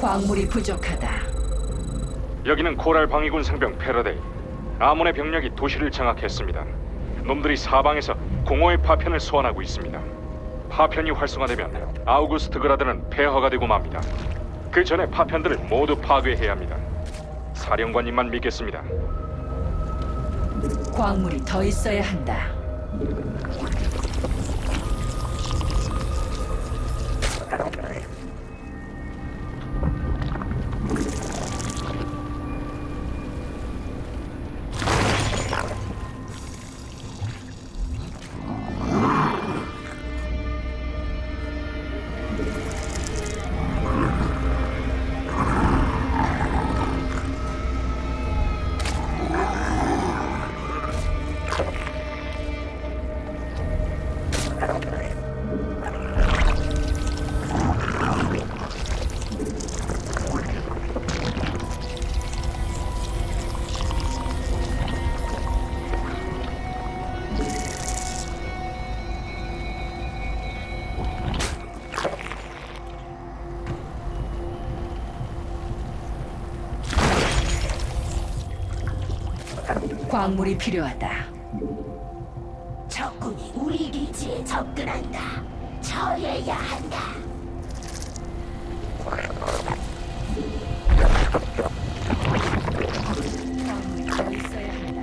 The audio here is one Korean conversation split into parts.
광물이 부족하다. 여기는 코랄 방위군 상병 패러데이. 아몬의 병력이 도시를 장악했습니다. 놈들이 사방에서 공허의 파편을 소환하고 있습니다. 파편이 활성화되면 아우구스트 그라드는 폐허가 되고 맙니다. 그 전에 파편들을 모두 파괴해야 합니다. 사령관님만 믿겠습니다. 광물이 더 있어야 한다. 광물이 필요하다. 적군이 우리 기지에 접근한다. 처리해야 한다. 광물이 더 있어야 한다.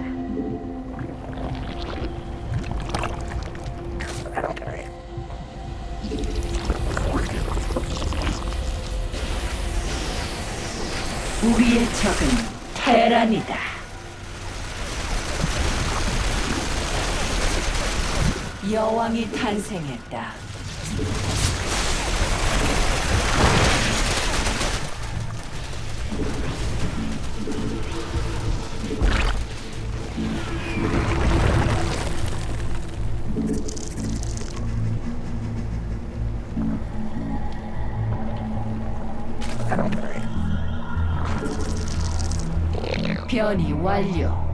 우리의 적은 테란이다. 여왕이 탄생했다. 변이 완료.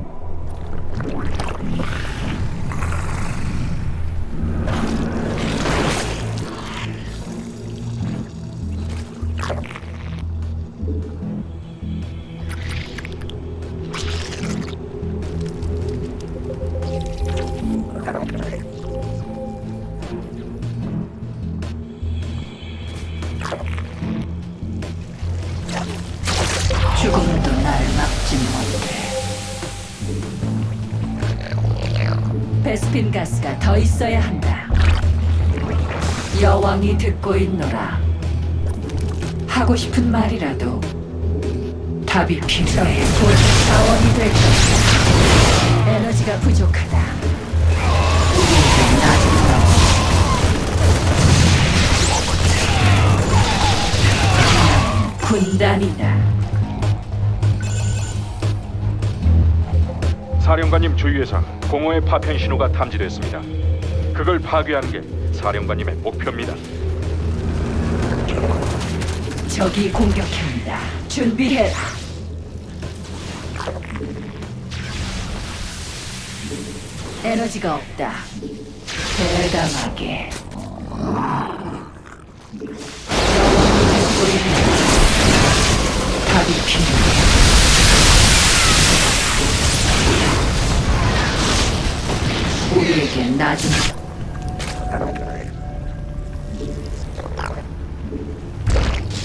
스핀 가스가 더 있어야 한다. 여왕이 듣고 있노라. 하고 싶은 말이라도 답이 필요해. 곧 자원이 될 것이다. 에너지가 부족하다. 우리에게 나중으로 군단이다. 사령관님 주위에서 공허의 파편 신호가 탐지됐습니다. 그걸 파괴하는 게 사령관님의 목표입니다. 적이 공격합니다. 준비해라. 에너지가 없다. 대담하게. 답이 필요해. 우리에게 나중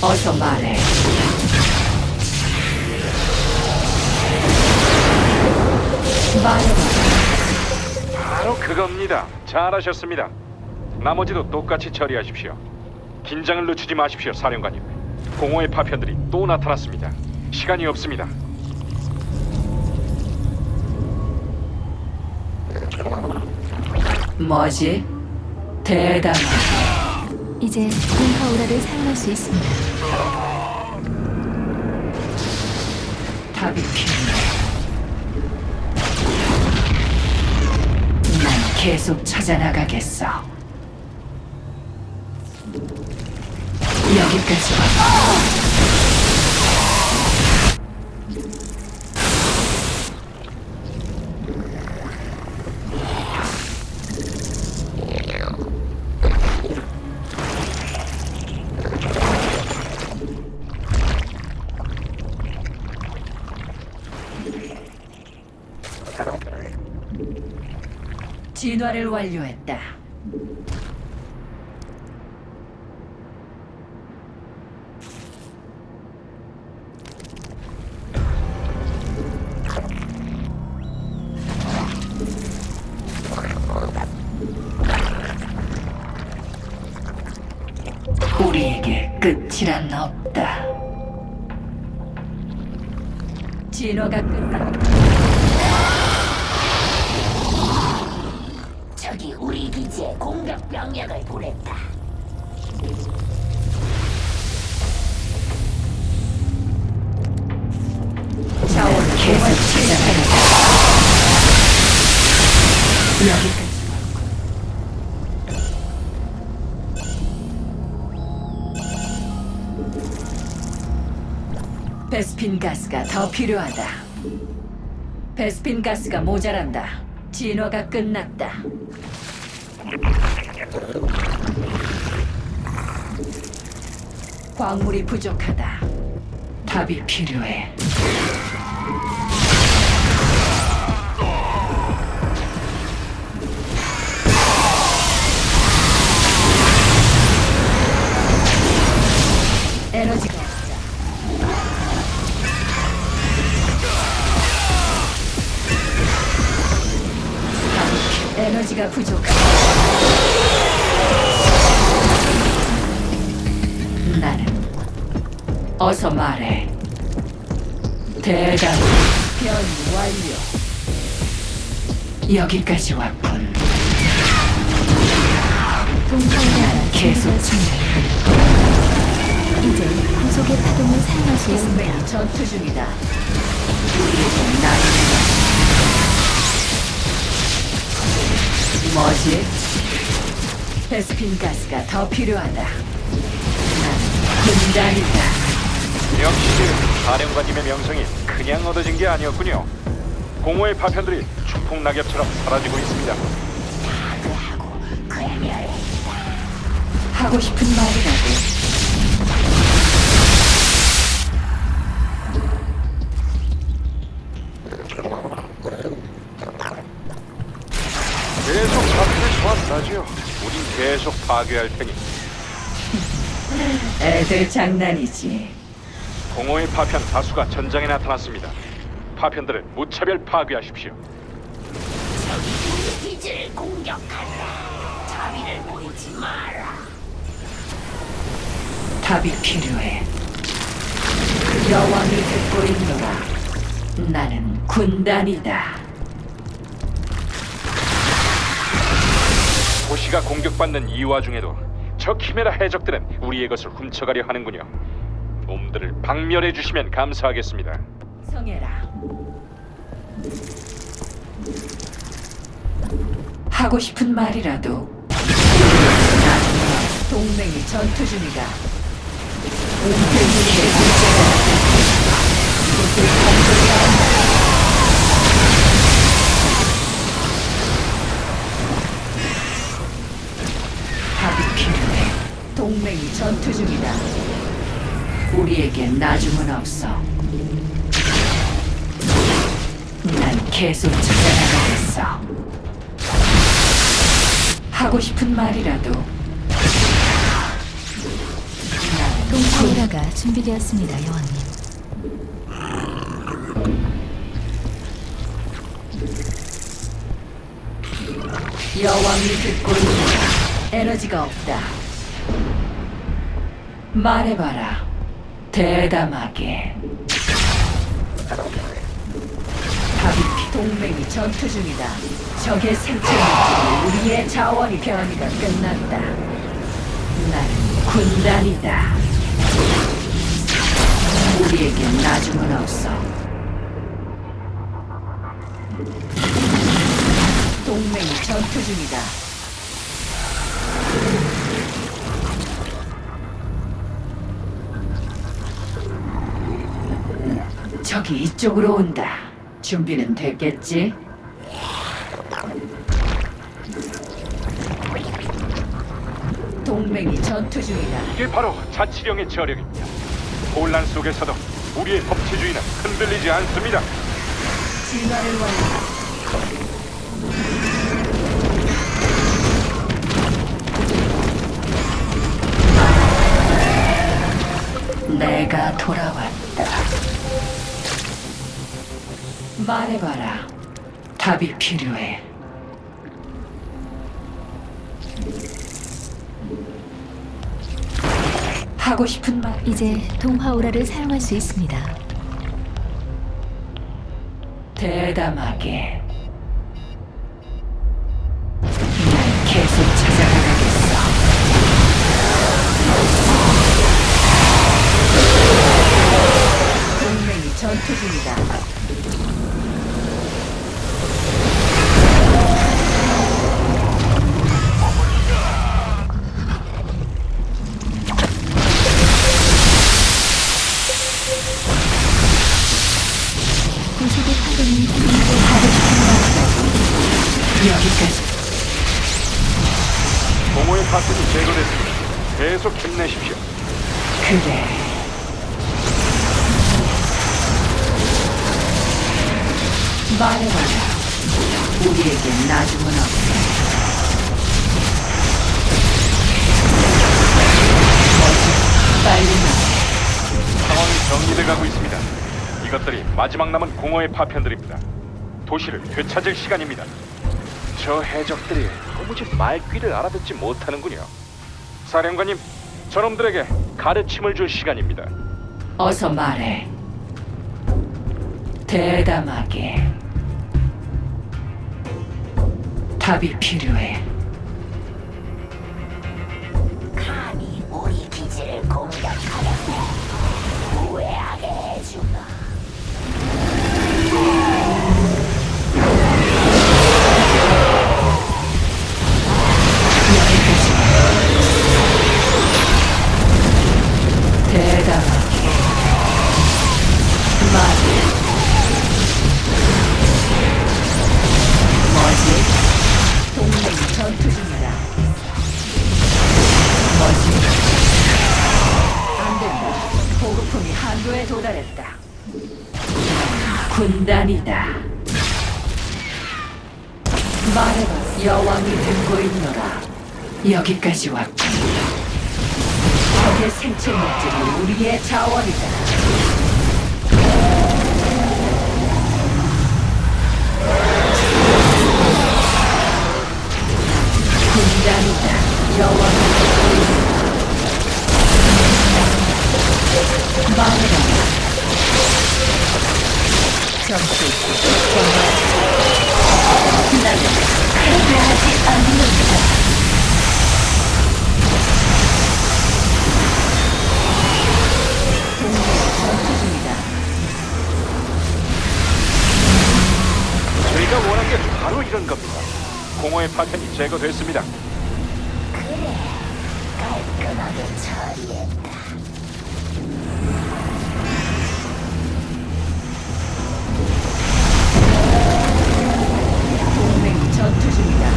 어서 말해. 말해봐. 바로 그겁니다. 잘하셨습니다. 나머지도 똑같이 처리하십시오. 긴장을 늦추지 마십시오, 사령관님. 공허의 파편들이 또 나타났습니다. 시간이 없습니다. 뭐지? 대담하게. 이제 공파오라를 사용할 수 있습니다. 답이 필요해. 난 계속 찾아나가겠어. 여기까지 와. 진화를 완료했다. 우리에게 끝이란 없다. 진화가 끝났다. 적이 우리 기지에 공격 병력을 보냈다. 자원. 여기까지 왔고. 베스핀 가스가 더 필요하다. 베스핀 가스가 모자란다. 진화가 끝났다. 광물이 부족하다. 답이 필요해. 여기까지 왔군. 동파오라가 계속. 이제 구속의 파동을 사용할 수 있습니다. 동맹이 전투 중이다. 우리에게 나이 뭐지? 베스핀 가스가 더 필요하다. 난 군단이다. 역시 사령관님의 명성이 그냥 얻어진 게 아니었군요. 공허의 파편들이 추풍 낙엽처럼 사라지고 있습니다. 파괴하고 괴멸해. 하고 싶은 말이라도 계속 파편을 소환하죠. 우린 계속 파괴할 테니 애들 장난이지. 공허의 파편 다수가 전장에 나타났습니다. 파편들을 무차별 파괴하십시오. 적이 우리 기지를 공격한다. 자비를 보이지 마라. 답이 필요해. 여왕이 듣고 있노라. 나는 군단이다. 도시가 공격받는 이 와중에도 저 키메라 해적들은 우리의 것을 훔쳐가려 하는군요. 놈들을 박멸해 주시면 감사하겠습니다. 성해라. 하고 싶은 말이라도. 난 동맹이 전투 중이다. 은폐물이 문제가. 동맹이 전투 중이다. 우리에게 나중은 없어. 난 계속 찾아나가겠어. 하고 싶은 말이라도. 난 동파오라가 준비되었습니다, 여왕님. 여왕이 듣고 있다. 에너지가 없다. 말해봐라. 대담하게. 동맹이 전투 중이다. 적의 생체 물질이 우리의 자원이 변이가 끝났다. 나는 군단이다. 우리에게 나중은 없어. 동맹이 전투 중이다. 적이 이쪽으로 온다. 준비는 됐겠지? 동맹이 전투 중이다. 이게 바로 자치령의 저력입니다. 혼란 속에서도 우리의 법치주의는 흔들리지 않습니다. 진화를 완료. 내가 돌아와. 말해봐라. 답이 필요해. 하고 싶은 말. 이제 동화 오라를 사용할 수 있습니다. 대담하게. 여기까지. 공허의 파편이 제거됐습니다. 계속 힘내십시오. 그래. 말해봐라. 우리에게 나중은 없어. 빨리 말해. 상황이 정리돼 가고 있습니다. 이것들이 마지막 남은 공허의 파편들입니다. 도시를 되찾을 시간입니다. 저 해적들이 도무지 말귀를 알아듣지 못하는군요. 사령관님, 저놈들에게 가르침을 줄 시간입니다. 어서 말해. 대담하게. 답이 필요해. 도달했다. 군단이다. 말해봐, 여왕이 듣고 있노라. 여기까지 왔군. 적의 생체 물질이 우리의 자원이다. 군단이다. 파편이 제거됐습니다. 그래, 깔끔하게 처리했다. 동맹 전투 중이다.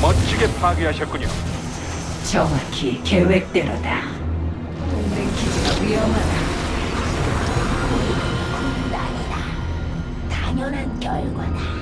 멋지게 파괴하셨군요. 정확히 계획대로다. 동맹 기지가 위험하다. 당연한 결과다.